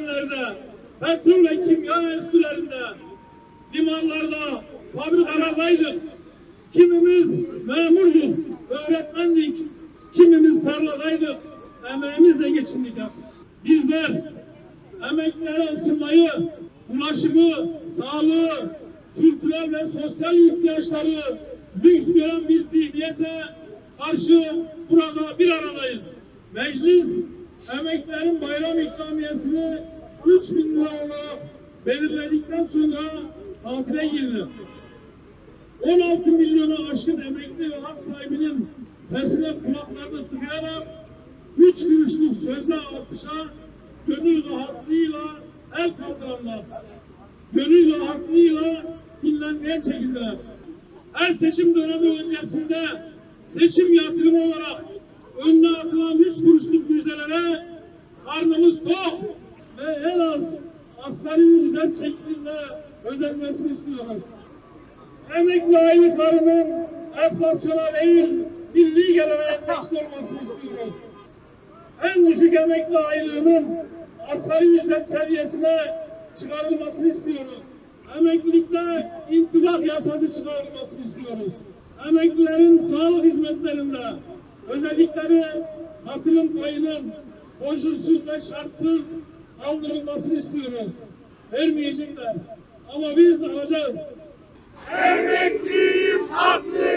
madenlerde, petrol ve kimya enstitülerinde, limanlarda, fabrikalardaydık. Kimimiz memurduk, öğretmendik, kimimiz tarladaydık, emeğimizle geçindik. Bizler emeklilere ısınmayı, ulaşımı, sağlığı, kültürel ve sosyal ihtiyaçları lüks gören bir zihniyete karşı burada bir aradayız. Meclis emeklilerin bayram ikramiyesini 3 bin lira belirledikten sonra tatile girdi. 16 milyonu aşkın emekli ve hak sahibinin sesine kulaklarını tıkayarak 3 kuruşluk sözde artışa gönül rahatlığıyla el kaldıranlar, gönül rahatlığıyla dinlenmeye çekildiler. Her seçim dönemi öncesinde seçim yatırımı olarak önüne atılan 3 kuruşluk müjdelere karnımız tok ve en az asgari ücret şeklinde ödenmesini istiyoruz. Emekli aylıklarının enflasyona değil, milli gelire endeksli olmasını istiyoruz. En düşük emekli aylığının asgari ücret seviyesine çıkarılmasını istiyoruz. Emeklilikte intibak yasası çıkarılmasını istiyoruz. Emeklilerin sağlık hizmetlerinde ödedikleri katılım payının koşulsuz ve şartsız aldırılmasını istiyoruz. Vermeyecekler. Ama biz alacağız. Haklıyız, kazanacağız.